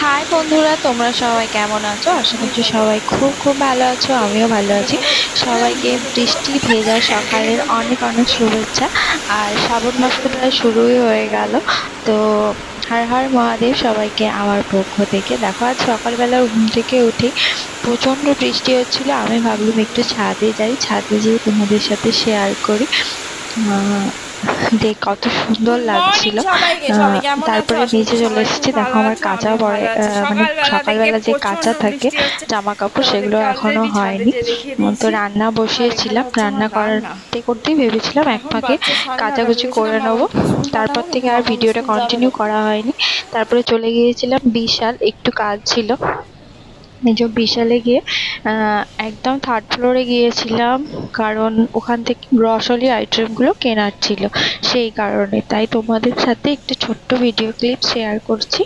High বন্ধুরা, তোমরা সবাই কেমন আছো? আশা করছি সবাই খুব খুব ভালো আছো, আমিও ভালো আছি। সবাইকে বৃষ্টি ভেজা সকালের অনেক অনেক শুভেচ্ছা। আর শ্রাবণ মাস তো প্রায় শুরুই হয়ে গেল, তো হর হর মহাদেব সবাইকে আমার পক্ষ থেকে। দেখো, আজ সকালবেলা ঘুম থেকে উঠে প্রচণ্ড বৃষ্টি হচ্ছিল। আমি ভাবলাম একটু ছাদে যাই, ছাদে যেয়ে তোমাদের সাথে শেয়ার করি। দেখ কত সুন্দর লাগছিল। তারপরে নিচে চলে এসেছি। দেখো আমার কাঁচা পরে মানে সকালবেলা যে কাঁচা থাকে জামা কাপড় সেগুলো এখনও হয়নি। তো রান্না বসিয়েছিলাম রান্না করতে করতেই ভেবেছিলাম এক ফাঁকে কাচাকুচি করে নেব। তারপর থেকে আর ভিডিওটা কন্টিনিউ করা হয়নি। তারপরে চলে গিয়েছিলাম বিশাল একটু কাজ ছিল। নিজ বিশালে গিয়ে একদম থার্ড ফ্লোরে গিয়েছিলাম, কারণ ওখান থেকে গ্রসারি আইটেমগুলো কেনার ছিল সেই কারণে। তাই তোমাদের সাথে একটু ছোট্ট ভিডিও ক্লিপ শেয়ার করছি।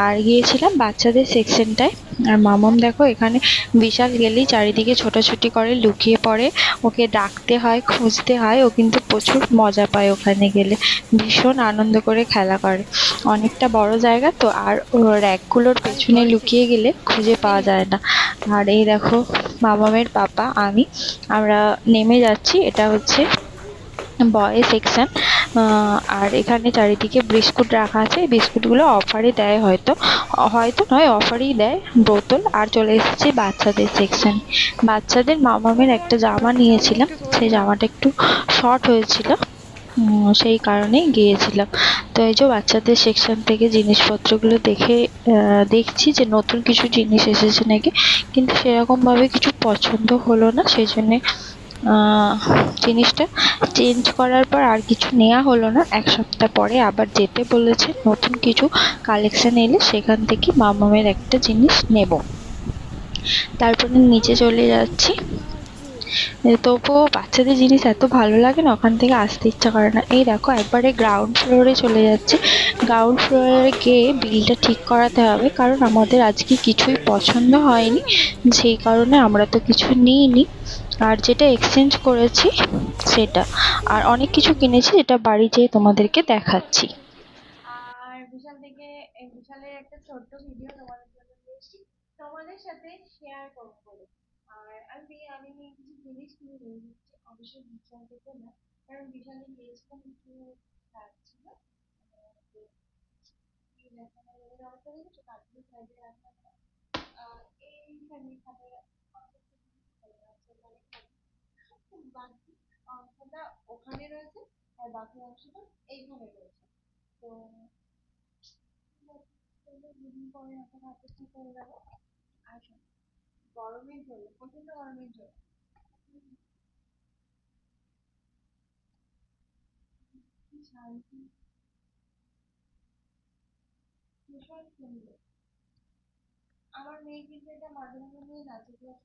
আর গিয়েছিলাম বাচ্চাদের সেকশনটায় আর মামাম দেখো, এখানে বিশাল গেলেই চারিদিকে ছোটাছুটি করে, লুকিয়ে পড়ে। ওকে ডাকতে হয়, খুঁজতে হয়, ও কিন্তু প্রচুর মজা পায় ওখানে গেলে। ভীষণ আনন্দ করে খেলা করে। অনেকটা বড় জায়গা তো, আর র্যাকগুলোর পেছনে লুকিয়ে গেলে খুঁজে পাওয়া যায় না। আর এই দেখো, মামামের পাপা, আমি। আমরা নেমে যাচ্ছি, এটা হচ্ছে বয় সেকশন আর এখানে চারিদিকে বিস্কুট রাখা আছে। বিস্কুটগুলো অফারে দেয় হয়তো। হয়তো নয় অফারেই দেয় বোতল। আর চলে এসেছি বাচ্চাদের সেকশন বাচ্চাদের মামামের একটা জামা নিয়েছিলাম। সেই জামাটা একটু শর্ট হয়েছিল। সেই কারণেই গিয়েছিলাম। তো এই যে বাচ্চাদের সেকশন থেকে জিনিসপত্রগুলো দেখে দেখছি যে নতুন কিছু জিনিস এসেছে নাকি। কিন্তু সেরকমভাবে কিছু পছন্দ হলো না। সেই জন্যে জিনিসটা চেঞ্জ করার পর আর কিছু নেওয়া হলো না। এক সপ্তাহ পরে আবার যেতে বলেছে, নতুন কিছু কালেকশন এলে সেখান থেকে মামামের একটা জিনিস নেব। তারপরে নিচে চলে যাচ্ছি। তবুও বাচ্চাদের জিনিস এত ভালো লাগে না ওখান থেকে আসতে ইচ্ছা করে না। এই দেখো একবারে গ্রাউন্ড ফ্লোরে চলে যাচ্ছে। গ্রাউন্ড ফ্লোরে গিয়ে বিলটা ঠিক করাতে হবে কারণ আমাদের আজকে কিছুই পছন্দ হয়নি। সেই কারণে আমরা তো কিছু নিইনি। আর যেটা এক্সচেঞ্জ করেছি সেটা। আর অনেক কিছু কিনেছি যেটা বাড়ি যেয়ে তোমাদেরকে দেখাচ্ছি। আর বিশাল থেকে বিশালের একটা ছোট্ট ভিডিও তোমাদের জন্য তোমাদের সাথে শেয়ার করব আর আমি আমি কিছু জিনিস কিনে অবশ্যই বিশাল থেকে না কারণ বিশালে গিয়েছিলাম একটু কাজ ছিল। বাকি ওখানে রয়েছে আর বাকি অংশটা এইখানে রয়েছে। তো গেল আর শোনো, গরমের জন্য প্রচণ্ড গরমের জন্য। আমার মেয়ে কিন্তু এটা মাঝে মাঝে নিয়ে নাচে ক্লাস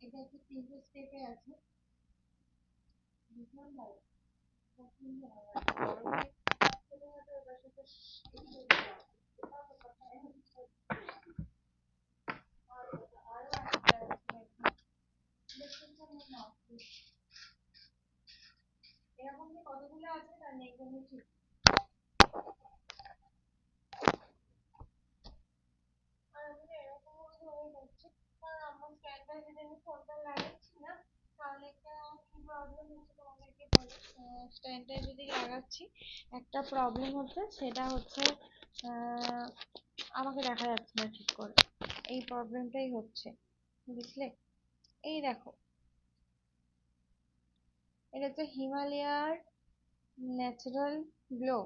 এটা একটু তিনটে স্টেপে আছে। ভীষণ ভালো। খুব সুন্দর ভালো লাগে গরমে ছোটখাটো এবার সাথে একটু আরও কথা আরও আরও একটা আছে দেখতে কেমন না এরকম কতগুলো আছে একটা হচ্ছে স্ট্যান্ডটা যদি লাগাচ্ছি একটা প্রবলেম হচ্ছে সেটা হচ্ছে আমাকে দেখা যাচ্ছে না ঠিক করে এই প্রবলেমটাই হচ্ছে বুঝলে এই দেখো এটা হচ্ছে হিমালয়ার ন্যাচারাল গ্লো,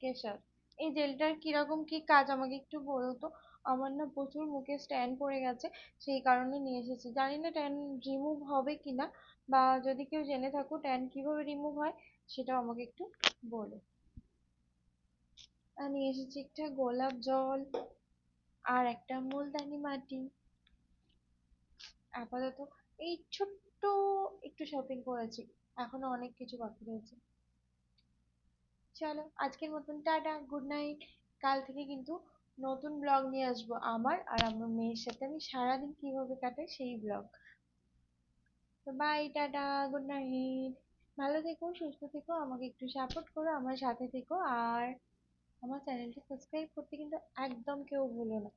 কেশর। এই জেলটার কীরকম কি কাজ আমাকে একটু বলো তো আমার না প্রচুর মুখে ট্যান পড়ে গেছে, সেই কারণে নিয়ে এসেছি। জানি না ট্যান রিমুভ হবে কি না বা যদি কেউ জেনে থাকো ট্যান কীভাবে রিমুভ হয়, সেটাও আমাকে একটু বলো। আর নিয়ে এসেছি একটা গোলাপ জল আর একটা মুলতানি মাটি। আপাতত এই ছোট্ট একটু শপিং করেছি। এখনও অনেক কিছু বাকি রয়েছে। চলো, আজকের মতন টাটা গুড নাইট কাল থেকে কিন্তু নতুন ব্লগ নিয়ে আসব আমার আর আমার মেয়ের সাথে। আমি সারাদিন কীভাবে কাটাই সেই ব্লগ তো বাই টাটা গুড নাইট ভালো থেকো, সুস্থ থেকো, আমাকে একটু সাপোর্ট করো, আমার সাথে থেকো। আর আমার চ্যানেলটি সাবস্ক্রাইব করতে কিন্তু একদম কেউ ভুলো না।